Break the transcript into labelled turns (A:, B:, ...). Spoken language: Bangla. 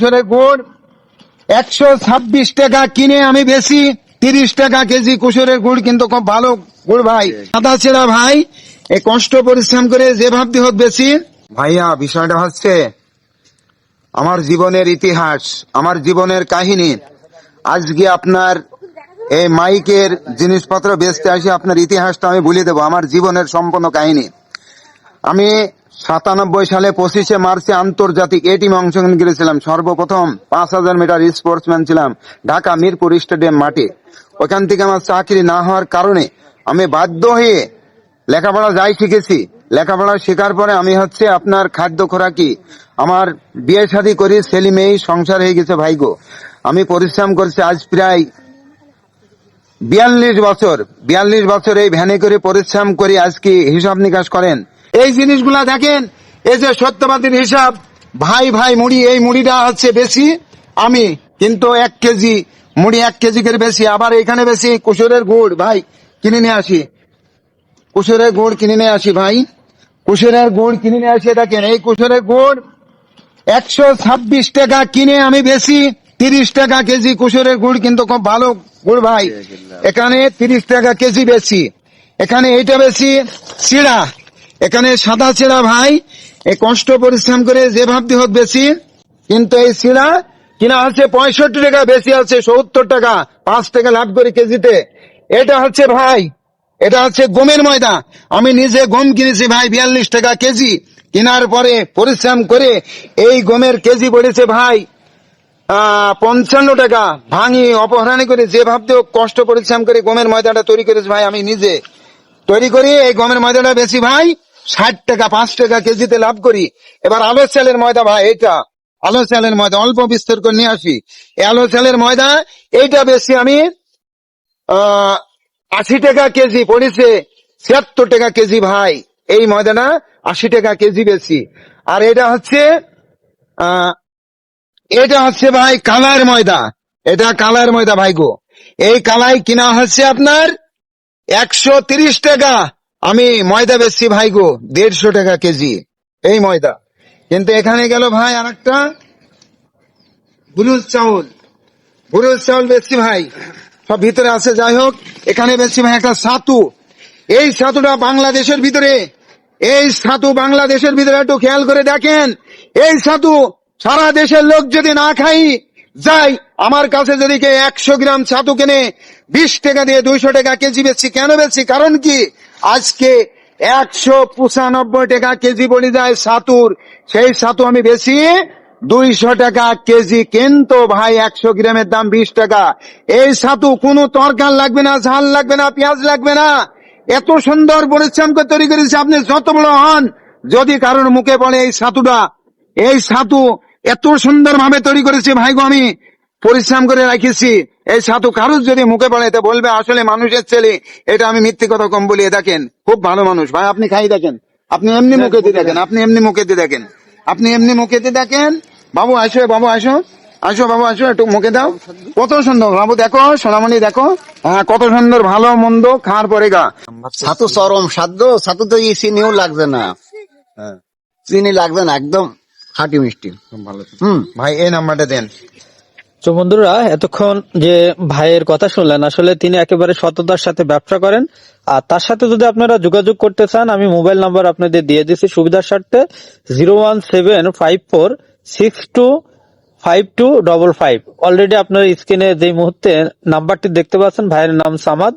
A: কুসুরের গুড় একশো ছাব্বিশ টাকা কিনে আমি বেশি, তিরিশ টাকা কেজি কুসুরের গুড় কিন্তু খুব ভালো গুড় ভাই। সাদা ছেড়া ভাই, এই কষ্ট পরিশ্রম করে যে ভাবতে হোক বেশি। ভাইয়া, বিষয়টা হচ্ছে, আমার জীবনের ইতিহাস, আমার জীবনের কাহিনী, আজকে আপনার এই মাইকের জিনিসপত্র বেচতে আসি, আপনার ইতিহাসটা আমি ভুলে দেবো, আমার জীবনের সম্পূর্ণ কাহিনী। আমি সাতানব্বই সালে পঁচিশে মার্চে আন্তর্জাতিক এ টিমে অংশগ্রহণ করেছিলাম। সর্বপ্রথম পাঁচ হাজার মিটার স্পোর্টসম্যান ছিলাম ঢাকা মিরপুর স্টেডিয়াম মাঠে। ওখান থেকে আমার চাকরি না হওয়ার কারণে আমি বাধ্য হয়ে লেখাপড়া যাই শিখেছি। লেখাপড়া শেখার পরে আমি হচ্ছে আপনার খাদ্য খোরাকি। আমার বিয়ে শাদী করি ছেলে মেয়ে সংসার হয়ে গেছে ভাইগো আমি পরিশ্রম করছি আজ প্রায় বিয়াল্লিশ বছর। বিয়াল্লিশ বছর এই ভ্যানে করে পরিশ্রম করে আজকে হিসাব নিকাশ করেন। এই জিনিসগুলা দেখেন এই যে সত্যবাদীর হিসাব ভাই ভাই মুড়ি এই মুড়িটা হচ্ছে বেশি আমি কিন্তু এক কেজি মুড়ি এক কেজি করে বেশি আবার এখানে বেশি কুসুরের গুড় ভাই কিনে নিয়ে আসি। কুসুরের গুড় কিনে নিয়ে আসি ভাই। কুসুরের গুড় কিনে নিয়ে আসি দেখেন এই কুসুরের গুড় একশো ছাব্বিশ টাকা কিনে আমি বেশি তিরিশ টাকা কেজি কুসুরের গুড় কিন্তু খুব ভালো গুড় ভাই। এখানে তিরিশ টাকা কেজি বেশি। এখানে এইটা বেশি চিড়া। এখানে সাদা চিড়া ভাই, এই কষ্ট পরিশ্রম করে যে ভাবতে হোক বেশি, কিন্তু এই চিড়া কিনা হচ্ছে পঁয়ষট্টি টাকা, বেশি আছে সত্তর টাকা, পাঁচ টাকা লাভ করে কেজিতে। এটা হচ্ছে ভাই, এটা হচ্ছে গমের ময়দা। আমি নিজে গম কিনেছি ভাই, বিয়াল্লিশ টাকা কেজি। কেনার পরে পরিশ্রম করে এই গমের কেজি পড়েছে ভাই পঞ্চান্ন টাকা। ভাঙি অপহরণী করে যে ভাবতে হোক কষ্ট পরিশ্রম করে গমের ময়দাটা তৈরি করেছি ভাই আমি নিজে। তৈরি করি, এই গমের ময়দাটা বেশি ভাই, ষাট টাকা, পাঁচ টাকা কেজিতে লাভ করি। এবার আলো চালের ময়দা ভাই এটা আলো চালের ময়দা, অল্প বিস্তার করে নিয়ে আসি। এই আলো চালের ময়দা, এইটা বেশি আমি আশি টাকা কেজি পড়েছে, ছিয়াত্তর টাকা কেজি ভাই। এই ময়দাটা আশি টাকা কেজি বেশি। আর এটা হচ্ছে এটা হচ্ছে ভাই কালার ময়দা। এটা কালার ময়দা ভাই গো। এই কালাই কিনা হচ্ছে আপনার একশো তিরিশ টাকা। আমি ময়দা বেচছি ভাই গো, দেড়শো টাকা কেজি। এই ময়দা। কিন্তু এখানে গেল ভাই আর একটা বুলুজ চাউল। বুলুজ চাউল বেচছি ভাই। সব ভিতরে আছে, যাই হোক, এখানে বেচছি ভাই একটা ছাতু। এই ছাতুটা বাংলাদেশের ভিতরে। এই ছাতু বাংলাদেশের ভিতরে একটু খেয়াল করে দেখেন। এই ছাতু সারা দেশের লোক যদি না খাই যাই, আমার কাছে যদি কেউ একশো গ্রাম ছাতু কিনে, বিশ টাকা দিয়ে দুইশো টাকা কেজি বেচছি, কেন বেচছি? কারণ কি? আজকে একশো পঁচানব্বই টাকা কেজি পড়ে যায় ছাতুর। সেই ছাতু আমি বেশি দুইশো টাকা কেজি, কিন্তু ভাই একশো গ্রামের দাম বিশ টাকা। এই ছাতু কোনো তরকার লাগবে না, ঝাল লাগবে না, পেঁয়াজ লাগবে না। এত সুন্দর পরিশ্রম করে তৈরি করেছে, আপনি যত বড় হন। যদি কারোর মুখে পড়ে এই ছাতুটা, এই ছাতু এত সুন্দর ভাবে তৈরি করেছে ভাই গো আমি। পরিশ্রম করে রাখিছি। এই ছাতু কারোর যদি মুখে পড়ে তো বলবে আসলে মানুষের ছেলে। এটা আমি মিথ্যে কথা কম বলিয়ে দেখেন। খুব ভালো মানুষ। ভাই আপনি খাই দেখেন। আপনি এমনি মুখে দিয়ে দেখেন। আপনি এমনি মুখে দিয়ে দেখেন। আপনি এমনি মুখে দিয়ে দেখেন। বাবু আসো বাবু আসো। আসো বাবু আসো একটু মুখে দাও। কত সুন্দর। বাবু দেখো সোনামণি দেখো। হ্যাঁ কত সুন্দর ভালো মন্দ খাওয়ার পরে গা।
B: ছাতু চরম সাধ্য। ছাতু তো চিনিও লাগবে না। চিনি লাগবে না একদম। খাঁটি মিষ্টি।
A: ভালো
B: হুম।
A: ভাই এই নাম্বারটা দেন।
C: তো বন্ধুরা এতক্ষণ যে ভাইয়ের কথা শুনলেন আসলে তিনি একেবারে সততার সাথে ব্যবসা করেন। আর তার সাথে যদি আপনারা যোগাযোগ করতে চান আমি মোবাইল নাম্বার আপনাদের দিয়ে দিচ্ছি সুবিধার স্বার্থে zero one seven five four six two five two double five. Already আপনার স্ক্রিনে যে মুহূর্তে নাম্বারটি দেখতে পাচ্ছেন ভাইয়ের নাম সামাদ।